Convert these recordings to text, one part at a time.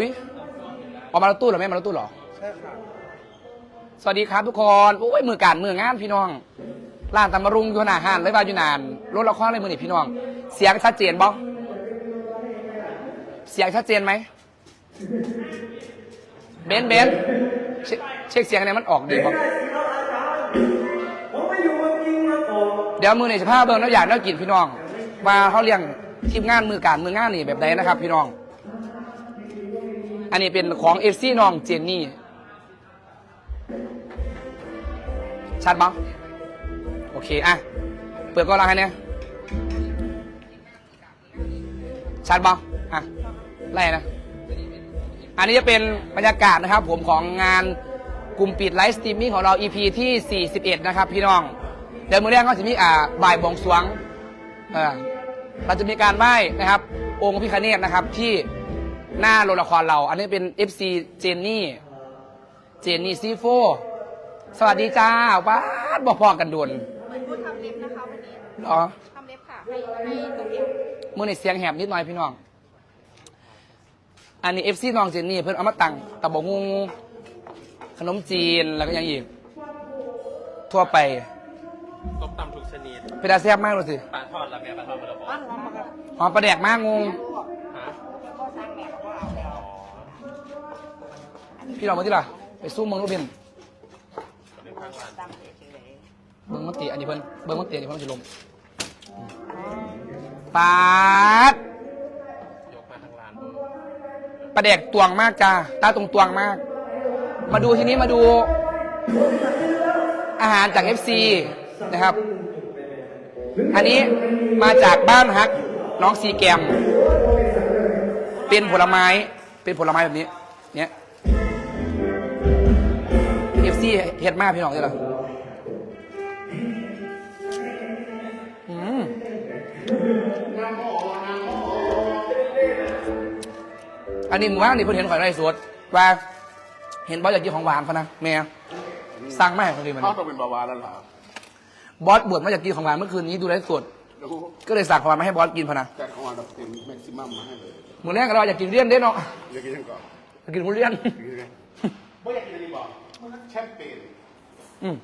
อุ้ยออกมาแล้วตู้เหรอแม่มาแล้วตู้เหรอ ใช่ค่ะ สวัสดีครับทุกคนโอ้ยมือการมืองานพี่น้องร้านตำมะรุงอยู่หน้าห้านเลยว่าอยู่นานรถละครเลยมือนี่พี่น้อง เสียงชัดเจนบ่เสียงชัดเจนไหมเบนเบนเช็คเสียงในอยมันออกดีบ่เมืองจริงมาก่อนเดี๋ยวมือในสภาพเบิ่งแล้วอยากน่ากินพี่น้องมาเขาเลี้ยงทีมงานมือการมืองานนี่แบบใดนะครับ พี่น้อง อันนี้เป็นของเอฟซีน้องเจนนี่ชัดบ้าโอเค อะ เปิดก็รังให้เนี่ยชัดบ้าอะไล่นะ อันนี้จะเป็นบรรยากาศนะครับผมของงานกลุ่มปิดไลฟ์สตรีมมิ่งของเรา EP ที่ 41 นะครับพี่น้อง เดี๋ยวมือแรกก็จะมีอ่าบ่ายบวงสรวง เออเราจะมีการไหว้นะครับ องค์พิคเนตนะครับที่ หน้าโรงละครเรา อันนี้เป็น FC เจนนี่ เจนนี่ซีโฟ สวัสดีจ้าว้าดบอกพอกันด่วนเหมือนพูดทำเล็บนะคะวันนี้เหรอทำเล็บค่ะให้ให้ตัวเองมื่อในเสียงแหบนิดหน่อยพี่น้อง อันนี้ FC น้องเจนนี่เพิ่นเอามาตั้งตะบงงขนมจีนแล้วก็อยังอีก ทั่วไปต้มตำทุกชนิดเป็นตาแซ่บมากเลยสิปลาทอดละแม่ปลาทอดมาแล้วบอกบ้านหอมมากับหอมปลาแดกมากงง พี่น้องมาที่ล่ะ ไปสู้เมืองรูปเบนเป็นข้างร้านตามเฉยเบิ้งมันตีอันนี้เพิ่นเบิ้งมันตีอันนี้เพิ่นมันจะลมปาดยกมาทางร้านปลาแดกตวงมากจ้าตาตรงตวงมาก มาดูทีนี้มาดู อาหารจาก FC นะครับ อันนี้มาจากบ้านฮักน้องซีแกม เป็นผลไม้ เป็นผลไม้แบบนี้ เนี่ย FC เฮ็ดมากพี่น้องใช่หรออืมอันนี้หมู่บ้านนี่เพิ่นเห็นข่อยไร่สดว่า เห็นบอสอยากกินของหวานเขานะแม่สั่งมาให้คนดีมันเขาต้องเป็นเบาหวานแล้วเหรอบอสบวชมาอยากกินของหวานเมื่อคืนนี้ดูไลฟ์สดเดี๋ยวก็เลยสั่งของหวานมาให้บอสกินพะนะจัดของหวานแบบเต็มแม็กซิมัมมาให้เลยมื้อแรกเราอยากกินเลี่ยนเด้เนาะอยากกินยังก่อนอยากกินทุเรียนอยากกินยังไม่อยากกินอะไรบอก แชมเปญอืม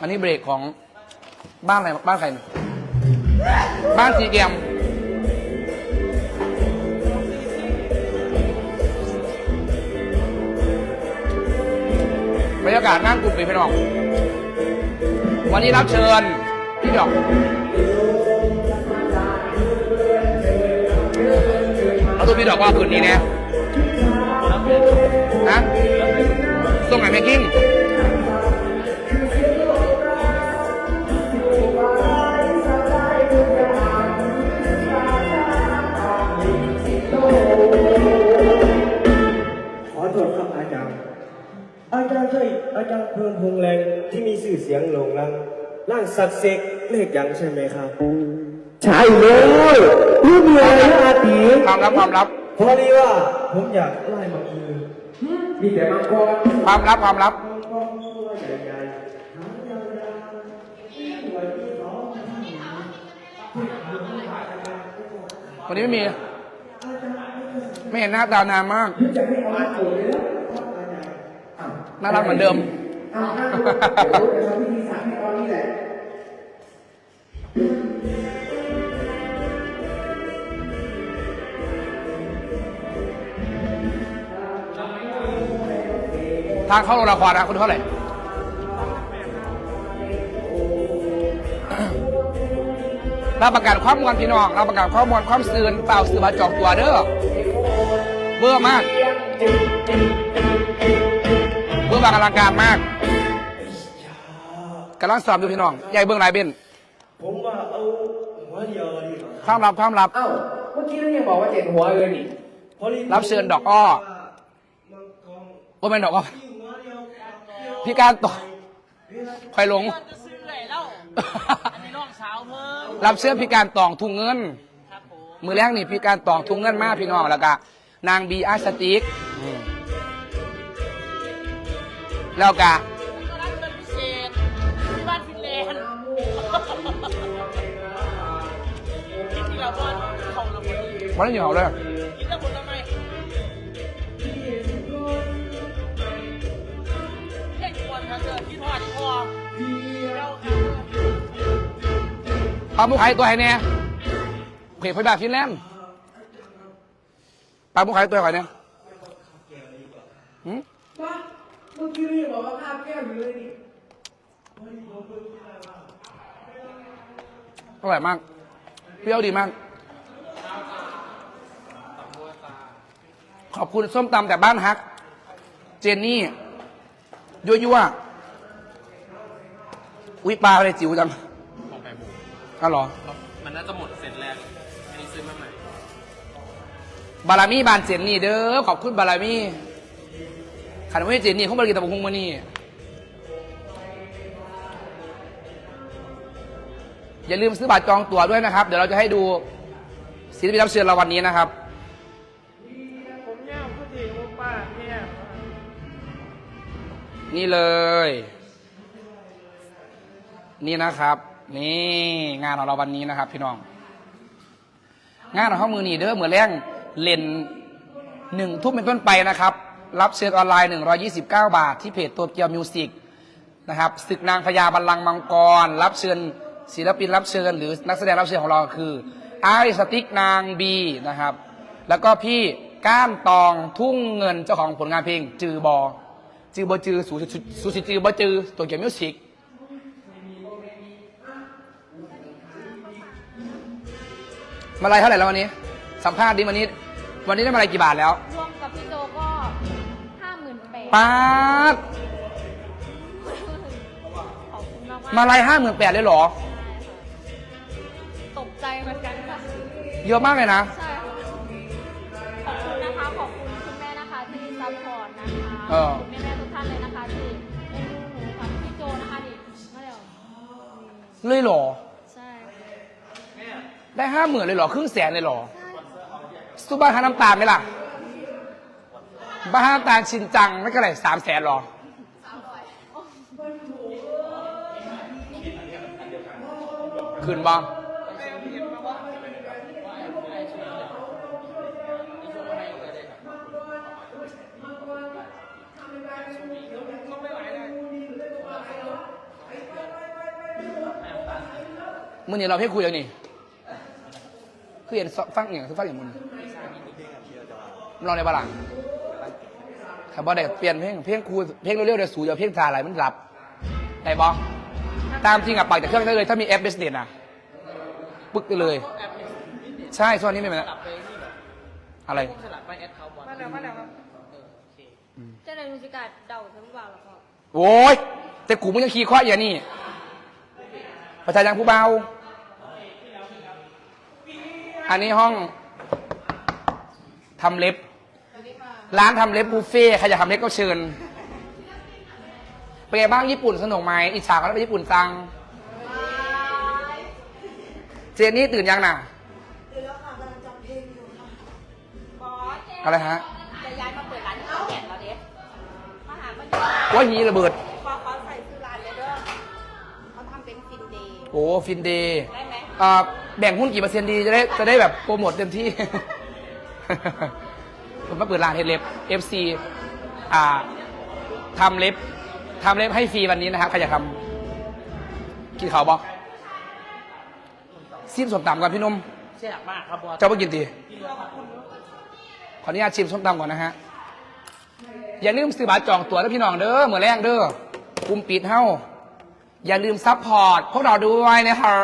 อันนี้เบรกของบ้านอะไรบ้านใครเนี่ยบ้านสีแกมบรรยากาศงานกลุ่มปีพี่น้อง วันนี้รับเชิญ พี่ดอกเอาตัวพี่ดอกว่าคืนนี้เนี่ยนะ ส่งไหนแม่กิ้งขอโทษครับอาจารย์ อาจารย์ใช่อาจารย์เพิ่มพงษ์แรงที่มีชื่อเสียงโด่งดังร่างศักดิ์สิทธิ์เลขยังใช่ไหมครับ ใช่เลยรูปเมียนะอาตีความลับความลับ พอดีว่าผมอยากไล่มังคือ มีแต่มังกรความลับความลับมังกรตัวใหญ่ๆหางยาวๆสวยที่เขาวันนี้ไม่มี ไม่เห็นหน้าตานานมากจะไม่เอาโกรธเลยนะน่ารักเหมือนเดิม ทางเข้าโรงละครนะคุณเท่าไหร่รับประกันความมวลพี่น้องรับประกันความมวลความซื่นเปล่าสื่อมาจองตัวเด้อเบื่อมากเบื่อมากอลังการมากกำลังสอบอยู่พี่น้องใหญ่เบื้องหลายเบนผมว่าเอาหัวเดียวดีกว่าความลับความลับ เอ้าเมื่อกี้เรายังบอกว่าเจ็ดหัวเลยนี่รับเชิญดอกอ้อว่าเป็นดอกอ้อ พี่การตกคอยหลง จะซื้อเลยแล้ว อันนี้น้องสาวเพิ่มรับเชื่อพี่การตองทุงเงิน ครับผมมือแรกนี่พี่การตองทุงเงินมากพี่น้องแล้วก็นางบีอาร์สติกแล้วก็แล้วก็รับเป็นพิเศษที่บ้านฟินแลนด์กินที่เราบ้านเขาเราพอดีมันอยู่เขาเลย ปลาหมูไข่ตัวไหนเนี่ยเพจไฟแบบฟินแลนด์ปลาหมูไข่ตัวไหนเนี่ยหืมเมื่อกี้นี่บอกว่าภาพแก้วอยู่เลยนี่อร่อยมาก เปรี้ยวดีมาก ขอบคุณส้มตำแต่บ้านฮัก เจนนี่ยั่วยั่วๆอุ้ยปลาอะไรจิ๋วจังของไก่หมู อ้าวเหรอ มันน่าจะหมดเซตแรกอันนี้ซื้อมาใหม่บารามีบานเจนนี่เด้อขอบคุณบารามีขันไม่เจนนี่เขาบริกินตะบงฮุงมานี่อย่าลืมซื้อบัตรจองตั๋วด้วยนะครับ เดี๋ยวเราจะให้ดูศิลปินรับเชิญเราวันนี้นะครับ ผมเนี่ยพูดถึงว่าป้าเนี่ยนี่เลย นี่นะครับ นี่งานของเราวันนี้นะครับ พี่น้อง งานของเขามือนีเด้อเหมือนแรงเลนหนึ่งทุ่มเป็นต้นไปนะครับ รับเชิญออนไลน์ 129 บาท ที่เพจตัวเกียวมิวสิกนะครับศึกนางพญาบัลลังก์มังกร รับเชิญศิลปินรับเชิญ หรือนักแสดงรับเชิญของเราคือไอสติ๊กนางบีนะครับ แล้วก็พี่ก้านตองทุ่งเงินเจ้าของผลงานเพลงจือบอจือบอจือสูสูสูสิจือบอจือตัวเกียวมิวสิก มาอะไรเท่าไหร่แล้ววันนี้ สัมภาษณ์ดิวันนี้ วันนี้ได้มาอะไรกี่บาทแล้วรวมกับพี่โจก็ห้าหมื่นแปดป้าดขอบคุณมากๆมาอะไรห้าหมื่นแปดเลยเหรอ ใช่ค่ะตกใจเหมือนกันค่ะเยอะมากเลยนะ ใช่ค่ะขอบคุณนะคะ ขอบคุณคุณแม่นะคะที่ซัพพอร์ตนะคะเออขอบคุณแม่ๆทุกท่านเลยนะคะที่เอ็นดูหนูค่ะพี่โจนะคะดิมาเดี๋ยวเลยเหรอใช่ ได้ห้าหมื่นเลยเหรอ ครึ่งแสนเลยเหรอสู้บ้านฮาน้ำตาลไหมล่ะ บ้านฮาน้ำตาลชินจังไม่ก็ไหรสามแสนหรอคืนบ้างมื่อนี้เราเพิ่งคุยกันนี่ คือเห็นฟังอย่างคือฟังอย่างมึงมันรอในบ้านหลังขับบอลเด็กเปลี่ยนเพลงเพลงครูเพลงเร็วๆเดี๋ยวสูอย่าเพลงซาอะไรมันหลับได้บอตามจริงอะปากจากเครื่องได้เลย ถ้ามีแอปเบสเดนอะปึ๊กได้เลย ใช่ส่วนนี้ไม่เป็นอะไรมาแล้วมาแล้วครับเจ้าในมิวสิกาเดาทั้งบ่าวแล้วก็โอ้ยแต่กูมึงยังขี่ข้ออย่างนี้ประชายังผู้เบา อันนี้ห้องทำเล็บ ร้านทำเล็บบุฟเฟ่ต์ใครอยากทำเล็บก็เชิญ เป็นไงบ้างญี่ปุ่นสนุกไหมอิจฉาเขาได้ไปญี่ปุ่นจัง เจนนี่ตื่นยังน่ะอะไรฮะ จะย้ายมาเปิดร้านที่ขอนแก่นแล้วเด็มาหามันว่าหีระเบิดพอเขาใส่ชื่อร้านเลยเด้อเขาทำเป็นฟินเดย์โอ้ฟินเดย์ได้ไหมอ่า แบ่งหุ้นกี่เปอร์เซ็นต์ดีจะได้จะได้แบบโปรโมทเต็มที่ ผมมาเปิดร้านเฮดเล็บ FC อ่าทำเล็บทำเล็บให้ฟรีวันนี้นะครับใครอยากทำกินข้าวบอซิมสมตำก่อนพี่หนุ่มแซ่บมากครับบอสเจ้าไปกินดีขออนุญาตชิมส้มตำก่อนนะฮะ อย่าลืมซื้อบัตรจองตั๋วนะพี่น้องเด้อเหมือนแรงเด้อกลุ่มปิดเฮ้าอย่าลืมซัพพอร์ตพวกเราด้วยนะคะ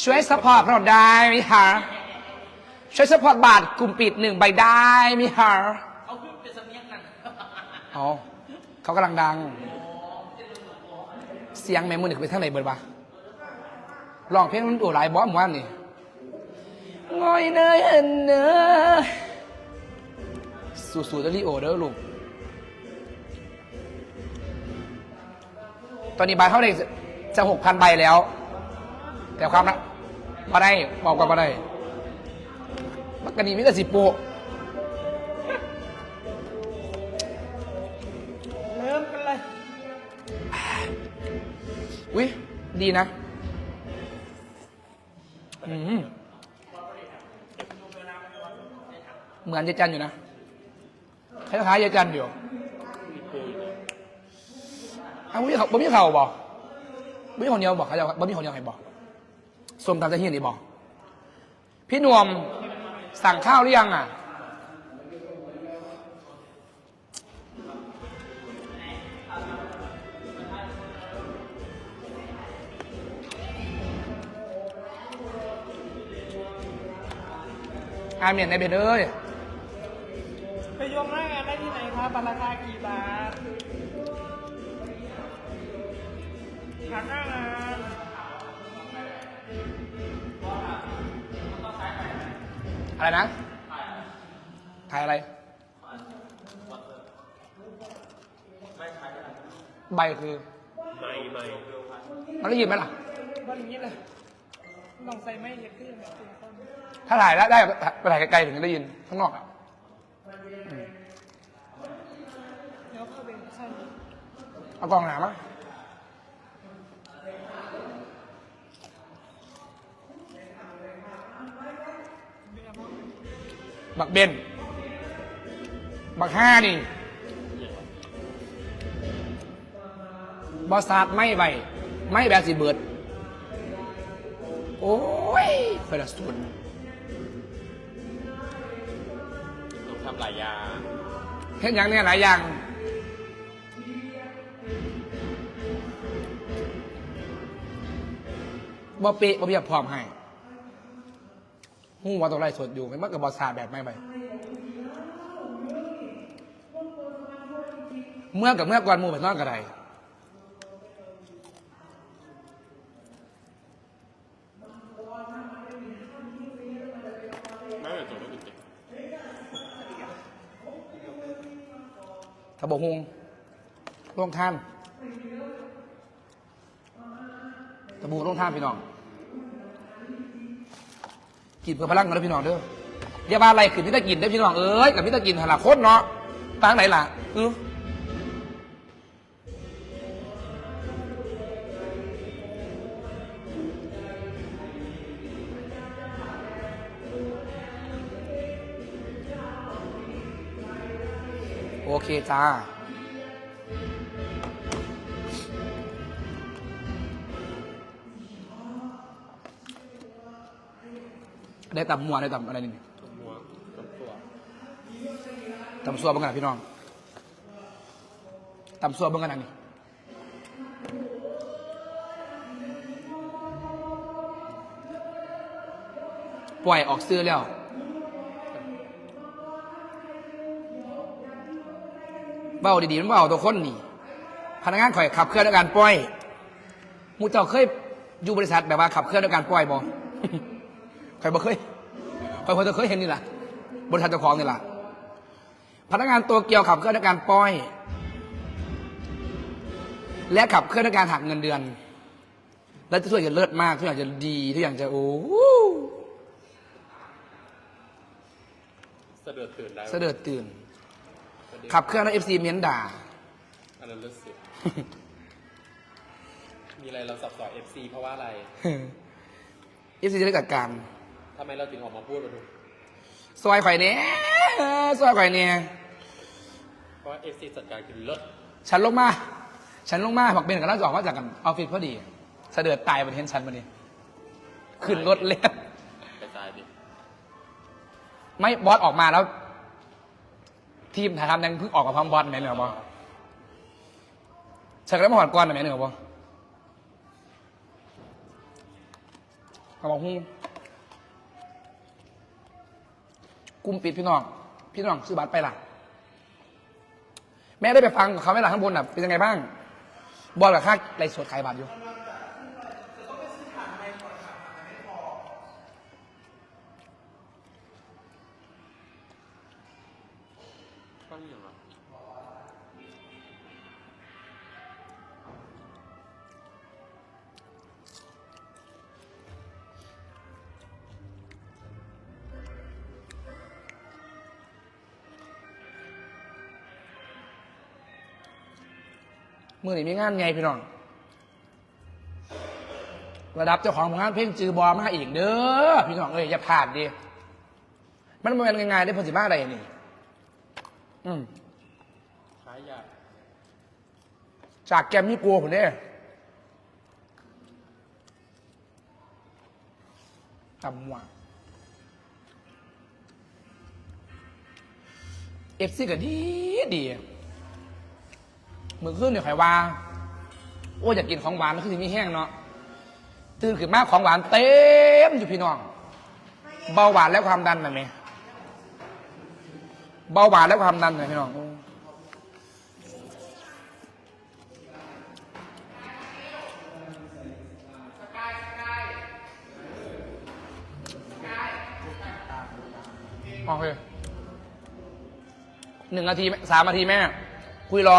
ช่วยซัพพอร์ตพวกเราได้ไหมคะช่วยซัพพอร์ตบาทกลุ่มปิดหนึ่งใบได้ไหมคะเอาขึ้นเป็นสำเนียงกันอ๋อเขากำลังดัง เสียงแม่มือหนึ่งไปทางไหนเบิดบะร้องเพลงมันโอ้หลายบอสหมู่บ้านนี่งอยเนยเห็นเนยสู่ๆเดลี่โอเด้อลูกตอนนี้ใบเท่าไหร่จะหกพันใบแล้ว แต่ความนะมาได้บอกกันมาได้มักกะนีมิตรสิโปะเริ่มกันเลย อุ้ยดีนะอืมเหมือนเจจันอยู่นะคล้ายๆเจจันอยู่อ้าวบ่มีเขาบ่มีเขาบอกบ่มีคนเดียวบอกเขาจะบ่มีคนเดียวให้บอก ส้มตำจะเฮียนี่บอกพี่นวมสั่งข้าวหรือยังอะ อาเมียนในเบนเอ้ยไปยกหน้างานได้ที่ไหนครับบัตราคากี่บาทหาหน้างาน อะไรนะถ่ายอะไร ใบคือไม่ไม่มันได้ยินไหมล่ะวันนี้เลยลองใส่ไม่เยอะขึ้นแบบตัวคนถ้าถ่ายแล้วได้ไปถ่ายไกลๆถึงจะได้ยินข้างนอกอะเดี๋ยวเข้าไปใช่เอากล้องหนามั้ง บักเบนบักห้านี่บอสาดไม่ใบไม่แบบสีเบิด โอ้ยเฟรสตุนต้องทำหลายอยางเห็นอย่างเนี้หลายอย่างบ่เป๊ะบ่เพียบพร้อมให้ หูว่าตัวไรสดอยู่ไม่มันกับบอสาแบบไม่ไปเมื่อกับเมื่อก่อนมูไปนอนกับไม่เหมือนจบไม่ติดถ้าบอกฮงลงท่านตะบูลงท่านพี่น้อง กินเพื่อพลังกันแล้พี่น้องเด้ออย่ามาอะไรขึ้นพี่ตะกินได้พี่น้องเอ้ยกับพี่ตะกินหละโคตรเนาะตั้งไหนล่ะเออโอเคจ้า ได้ตำมัวได้ตำอะไรนี่หับตัวตำซัวเบิ่งกันนะพี่น้องตำซัวเบิ่งกันนะนี่ปล่อยออกซื้อแล้ว เบาดีๆมันเบาตัวคนนี่ พนักงานข่อยขับเคลื่อนด้วยการปล่อย มูเจ้าเคยอยู่บริษัทแบบว่าขับเคลื่อนด้วยการปล่อยบ่ ข่อยบ่เคยข่อยเพิ่งจะเคยเห็นนี่แหละบริษัทเจ้าของนี่แหละพนักงานตัวเกียวขับเคลื่อนด้วยการปล่อย และขับเคลื่อนด้วยการหักเงินเดือน และทุกอย่างจะเลิศมากทุกอย่างจะดีทุกอย่างจะโอ้โหเสด็จตื่นได้เสด็จตื่น ขับเคลื่อนด้วยเอฟซีเมียนด่าอันนั้นเลิศสุดมีอะไรเราสับสอน FC เพราะว่าอะไรเอฟซีจะได้จัดการทำไมเราถึงออกมาพูดมาดูซอยข่อยเนี่ยซอยข่อยเนี่ยเพราะว่า FC จัดการคือเลิศฉันลงมา ฉันลงมาบอกเบนกับเราจะออกมาจากกันออฟฟิศพอดีเสด็จตายบนเทนชันมานี่ขึ้นรถเล่นกระจายดิไม่บอสออกมาแล้ว ทีมถ่ายทำยังเพิ่งออกกับพร้อมบอสไหมเหนือบอฉันก็ได้มาหอดก่อนไหมเหนือบอเขาบอกฮู้ กลุ่มปิดพี่น้อง พี่น้องซื้อบัตรไปล่ะ แม่ได้ไปฟังกับเขาไหมล่ะข้างบนน่ะเป็นยังไงบ้าง บอลกับค่าไรสดขายบัตรอยู่ต้องอย่างไร มือนี่มีงานไงพี่น้อง ระดับเจ้าของผลงานเพลงจือบอมาอีกเด้อพี่น้องเอ้ยอย่าพลาดดิมันเป็นยังไงได้ผลสิมาอะไรนี่อืมขายยาจากแกมมี่กลัวผมเด้ตำหวาเอฟซีก็ดีดี มือขึ้นเนี่ยใครว่า โอ้อยากกินของหวานมันคือสิมีแห้งเนาะตื่นขึ้นมาของหวานเต็มอยู่พี่น้อง เบาหวานและความดันหน่อยไหมเบาหวานและความดันหน่อยพี่น้องโอเคหนึ่งนาทีสามนาทีแม่ คุยรอ